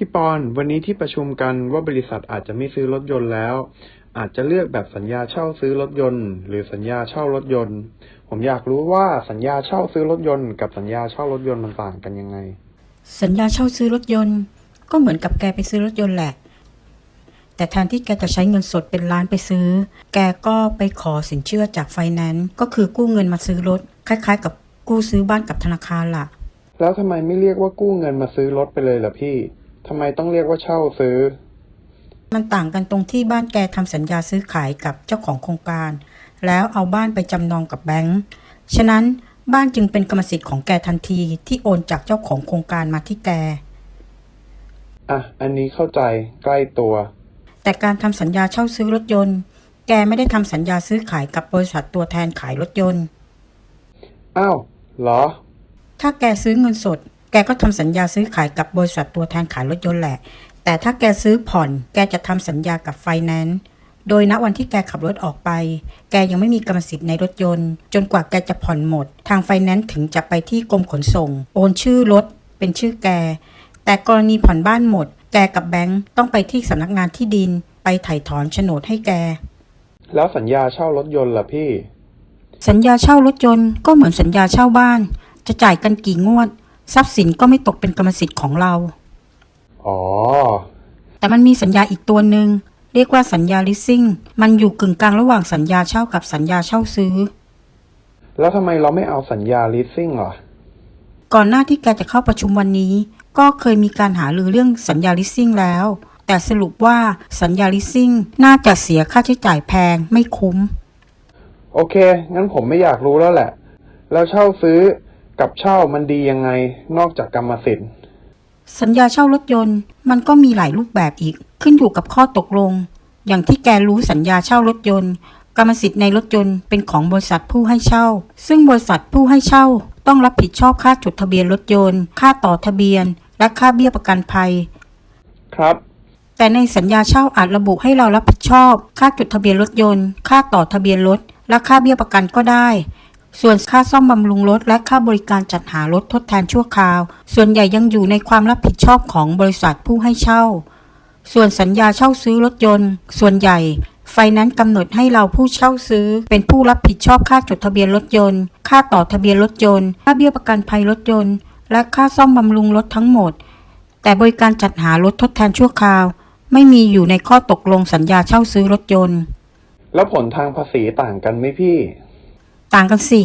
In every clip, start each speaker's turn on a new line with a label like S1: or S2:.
S1: พี่ปอนวันนี้ที่ประชุมกันว่าบริษัทอาจจะไม่ซื้อรถยนต์แล้ว อาจจะเลือกแบบสัญญาเช่าซื้อรถยนต์ หรือสัญญาเช่ารถยนต์ ผมอยากรู้ว่าสัญญาเช่าซื้อรถยนต์กับสัญญาเช่ารถยนต์มันต่างกันยังไง
S2: สัญญาเช่าซื้อรถยนต์ ก็เหมือนกับแกไปซื้อรถยนต์แหละ แต่แทนที่แกจะใช้เงินสดเป็นล้านไปซื้อ แกก็ไปขอสินเชื่อจากไฟแนนซ์ก็คือกู้เงินมาซื้อรถคล้าย ๆ กับกู้ซื้อบ้านกับธนาคารล่ะ
S1: แล้วทำไมไม่เรียกว่ากู้เงินมาซื้อรถไปเลยล่ะพี่ ทำไมต้องเรียกว่าเช่าซื้อ
S2: มันต่างกันตรงที่บ้านแกทำสัญญาซื้อขายกับเจ้าของโครงการ แล้วเอาบ้านไปจำนองกับแบงก์ฉะนั้นบ้านจึงเป็นกรรมสิทธิ์ของแกทันทีที่โอนจากเจ้าของโครงการมาที่แก
S1: อะ อันนี้เข้าใจใกล้ตัว
S2: แต่การทำสัญญาเช่าซื้อรถยนต์ แกไม่ได้ทำสัญญาซื้อขายกับบริษัทตัวแทนขายรถยนต์
S1: อ้าว เหรอ
S2: ถ้าแกซื้อเงินสด แกก็ทำสัญญาซื้อขายกับบริษัทตัวแทนขายรถยนต์แหละ แต่ถ้าแกซื้อผ่อน แกจะทำสัญญากับไฟแนนซ์ โดยณวันที่แกขับรถออกไป แกยังไม่มีกรรมสิทธิ์ในรถยนต์ จนกว่าแกจะผ่อนหมด ทางไฟแนนซ์ถึงจะไปที่กรมขนส่ง โอนชื่อรถเป็นชื่อแก แต่กรณีผ่อนบ้านหมด แกกับแบงก์ต้องไปที่สำนักงานที่ดิน ไปไถ่ถอนโฉนดให้แก
S1: แล้วสัญญาเช่ารถยนต์ล่ะพี่
S2: สัญญาเช่ารถยนต์ก็เหมือนสัญญาเช่าบ้าน จะจ่ายกันกี่งวด ทรัพย์สินก็ไม่ตกเป็นกรรมสิทธิ์ของเรา
S1: อ๋อ
S2: แต่มันมีสัญญาอีกตัวหนึ่งเรียกว่าสัญญา leasing มันอยู่กึ่งกลางระหว่างสัญญาเช่ากับสัญญาเช่าซื้อ
S1: แล้วทำไมเราไม่เอาสัญญา leasing ล่ะ
S2: ก่อนหน้าที่แกจะเข้าประชุมวันนี้ ก็เคยมีการหารือเรื่องสัญญา leasing แล้ว แต่สรุปว่าสัญญา leasing น่าจะเสียค่าใช้จ่ายแพงไม่คุ้ม
S1: โอเค งั้นผมไม่อยากรู้แล้วแหละ แล้วเช่าซื้อ กับเช่ามันดียังไงนอกจากกรรมสิทธิ์
S2: สัญญาเช่ารถยนต์มันก็มีหลายรูปแบบอีก ขึ้นอยู่กับข้อตกลง อย่างที่แกรู้สัญญาเช่ารถยนต์ กรรมสิทธิ์ในรถยนต์เป็นของบริษัทผู้ให้เช่า ซึ่งบริษัทผู้ให้เช่าต้องรับผิดชอบค่าจดทะเบียนรถยนต์ ค่าต่อทะเบียน และค่าเบี้ยประกันภัย
S1: ครับ
S2: แต่ในสัญญาเช่าอาจระบุให้เรารับผิดชอบ ค่าจดทะเบียนรถยนต์ ค่าต่อทะเบียนรถ และค่าเบี้ยประกันก็ได้ ส่วนค่าซ่อมบำรุงรถและค่าบริการจัดหารถทดแทนชั่วคราว ส่วนใหญ่ยังอยู่ในความรับผิดชอบของบริษัทผู้ให้เช่า ส่วนสัญญาเช่าซื้อรถยนต์ ส่วนใหญ่ ไฟนนซ์กำหนดให้เราผู้เช่าซื้อ เป็นผู้รับผิดชอบค่าจดทะเบียนรถยนต์ ค่าต่อทะเบียนรถยนต์ ค่าเบี้ยประกันภัยรถยนต์ และค่าซ่อมบำรุงรถทั้งหมด แต่บริการจัดหารถทดแทนชั่วคราว ไม่มีอยู่ในข้อตกลงสัญญาเช่าซื้อรถยนต์
S1: แล้วผลทางภาษีต่างกันไหมพี่
S2: ต่างกันสิ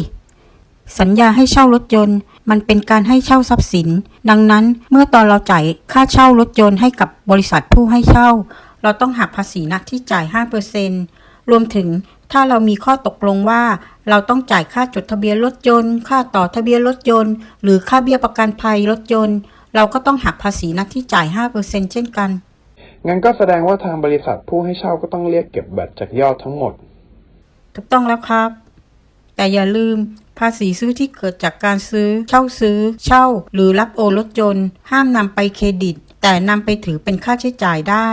S2: สัญญาให้เช่ารถยนต์ มันเป็นการให้เช่าทรัพย์สิน ดังนั้นเมื่อตอนเราจ่ายค่าเช่ารถยนต์ให้กับบริษัทผู้ให้เช่า เราต้องหักภาษีนักที่จ่าย 5%รวมถึงถ้าเรามีข้อตกลงว่า เราต้องจ่ายค่าจดทะเบียนรถยนต์ ค่าต่อทะเบียนรถยนต์ หรือค่าเบี้ยประกันภัยรถยนต์ เราก็ต้องหักภาษีนักที่จ่าย 5%เช่นกัน
S1: งั้นก็แสดงว่าทางบริษัทผู้ให้เช่าก็ต้องเรียกเก็บแบตจากยอดทั้งหมด
S2: ถูกต้องแล้วครับ แต่อย่าลืมภาษีซื้อที่เกิดจากการซื้อ เช่าซื้อ เช่า หรือรับโอนรถยนต์ ห้ามนำไปเครดิต แต่นำไปถือเป็นค่าใช้จ่ายได้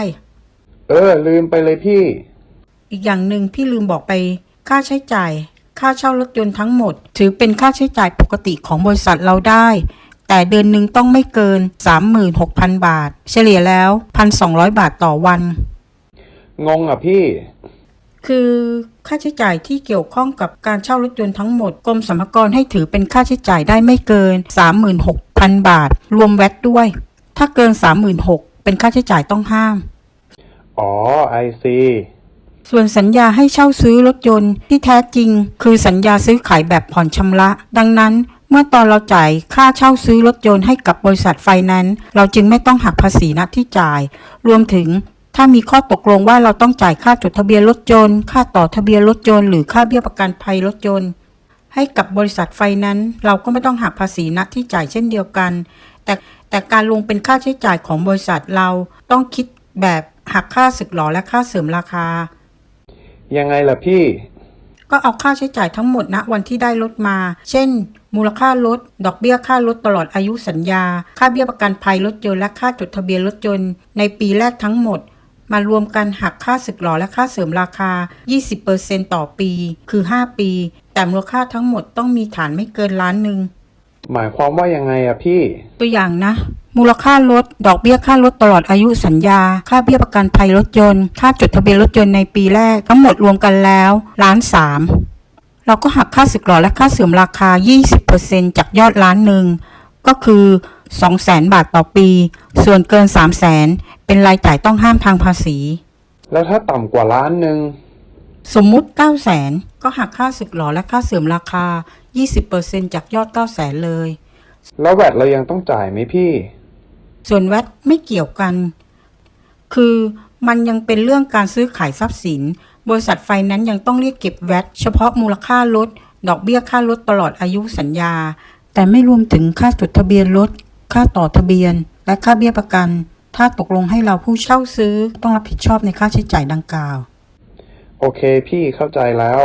S1: เออ ลืมไปเลยพี่
S2: อีกอย่างหนึ่งพี่ลืมบอกไป ค่าใช้จ่าย ค่าเช่ารถยนต์ทั้งหมด ถือเป็นค่าใช้จ่ายปกติของบริษัทเราได้ แต่เดือนหนึ่งต้องไม่เกิน 36,000 บาท เฉลี่ยแล้ว 1,200 บาทต่อวัน
S1: งงอะพี่
S2: คือค่าใช้จ่ายที่เกี่ยวข้องกับการเช่ารถยนต์ทั้งหมดกรมสรรพากรให้ถือเป็นค่าใช้จ่ายได้ไม่เกิน 36,000 บาท รวมแวตด้วย ถ้าเกิน 36,000เป็นค่าใช้จ่ายต้องห้าม
S1: อ๋อไอซี
S2: ส่วนสัญญาให้เช่าซื้อรถยนต์ที่แท้จริง คือสัญญาซื้อขายแบบผ่อนชำระ ดังนั้นเมื่อตอนเราจ่ายค่าเช่าซื้อรถยนต์ให้กับบริษัทไฟแนนซ์เราจึงไม่ต้องหักภาษีณที่จ่าย รวมถึง ถ้ามีข้อตกลงว่าเราต้องจ่ายค่าจดทะเบียนรถยนต์ ค่าต่อทะเบียนรถยนต์หรือค่าเบี้ยประกันภัยรถยนต์ ให้กับบริษัทไฟแนนซ์เราก็ไม่ต้องหักภาษีณที่จ่ายเช่นเดียวกัน แต่แต่การลงเป็นค่าใช้จ่ายของบริษัทเราต้องคิดแบบหักค่าสึกหรอและค่าเสริมราคา
S1: ยังไงล่ะพี่
S2: ก็เอาค่าใช้จ่ายทั้งหมดณวันที่ได้รถมา เช่น มูลค่ารถ ดอกเบี้ยค่ารถตลอดอายุสัญญา ค่าเบี้ยประกันภัยรถยนต์และค่าจดทะเบียนรถยนต์ในปีแรกทั้งหมด มารวมกันหักค่าสึกหรอและค่าเสริมราคา 20%ต่อปี คือ 5 ปี แต่มูลค่าทั้งหมดต้องมีฐานไม่เกินล้านหนึ่ง
S1: หมายความว่ายังไงอะพี่
S2: ตัวอย่างนะ มูลค่ารถดอกเบี้ยค่ารถตลอดอายุสัญญา ค่าเบี้ยประกันภัยรถยนต์ ค่าจดทะเบียนรถยนต์ในปีแรก ทั้งหมดรวมกันแล้วล้านสามเราก็หักค่าสึกหรอและค่าเสื่อมราคา 20%จากยอดล้านหนึ่ง ก็คือ 200,000 บาทต่อปี ส่วนเกิน 300,000 เป็นรายจ่ายต้องห้ามทางภาษี
S1: แล้วถ้าต่ำกว่าล้านหนึ่ง
S2: สมมุติ 900,000 ก็หักค่าสึกหรอและค่าเสื่อมราคา 20%จากยอด 900,000 เลย
S1: แล้วแวดเรายังต้องจ่ายไหมพี่
S2: ส่วนแวดไม่เกี่ยวกัน คือมันยังเป็นเรื่องการซื้อขายทรัพย์สิน บริษัทไฟแนนซ์ยังต้องเรียกเก็บแวดเฉพาะมูลค่ารถ ดอกเบี้ยค่ารถตลอดอายุสัญญา แต่ไม่รวมถึงค่าจดทะเบียนรถ ค่าต่อทะเบียน และค่าเบี้ยประกัน ถ้าตกลงให้เราผู้เช่าซื้อต้องรับผิดชอบในค่าใช้จ่ายดังกล่าว
S1: โอเค พี่เข้าใจแล้ว